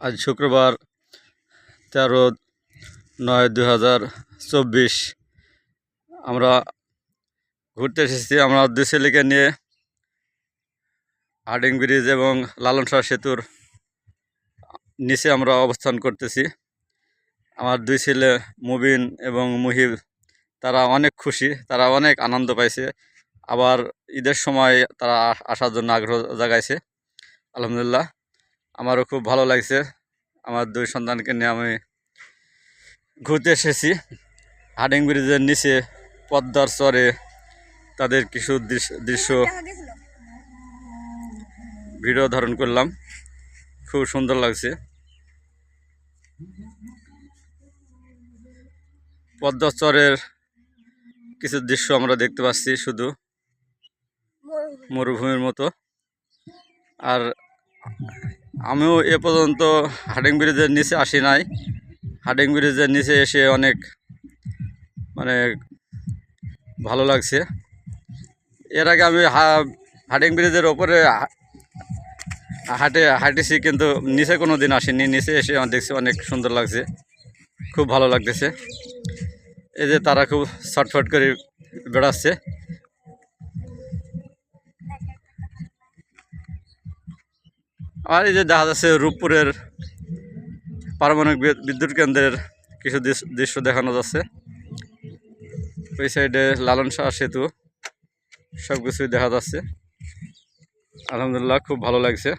আজ শুক্রবার তেরো নয় দু হাজার চব্বিশ। আমরা ঘুরতে এসেছি আমরা দুই ছেলেকে নিয়ে হার্ডিং ব্রিজ এবং লালন সেতুর নিচে আমরা অবস্থান করতেছি। আমার দুই ছেলে মুবিন এবং মুহিব, তারা অনেক খুশি, তারা অনেক আনন্দ পাইছে। আবার ঈদের সময় তারা আসার জন্য আগ্রহ জাগাইছে। আলহামদুলিল্লাহ। আমারও খুব ভালো লাগছে। আমার দুই সন্তানকে নিয়ে আমি ঘুরতে এসেছি। হাডিং ব্রিজের নিচে, পদ্মার চরে তাদের কিছু দৃশ- দৃশ্য ভিডিও ধারণ করলাম। খুব সুন্দর লাগছে। পদ্মার চরের কিছু দৃশ্য আমরা দেখতে পাচ্ছি শুধু মরুভূমির মতো। আর আমিও এ পর্যন্ত হাডিং ব্রিজের নিচে আসি নাই। হাডিং ব্রিজের নিচে এসে অনেক মানে ভালো লাগছে। এর আগে আমি হাডিং ব্রিজের ওপরে হাটে, হাঁটেছি কিন্তু নিচে কোনো দিন আসিনি। নিচে এসে দেখছি অনেক সুন্দর লাগছে, খুব ভালো লাগতেছে। এই যে তারা খুব ছটফট করে বেড়াচ্ছে। আর এই যে দেখা যাচ্ছে রূপপুরের পারমাণবিক বিদ্যুৎ কেন্দ্রের কিছু দৃশ- দৃশ্য দেখানো যাচ্ছে। ওই সাইডে লালন শাহ সেতু সব কিছুই দেখা যাচ্ছে। আলহামদুলিল্লাহ, খুব ভালো লাগছে।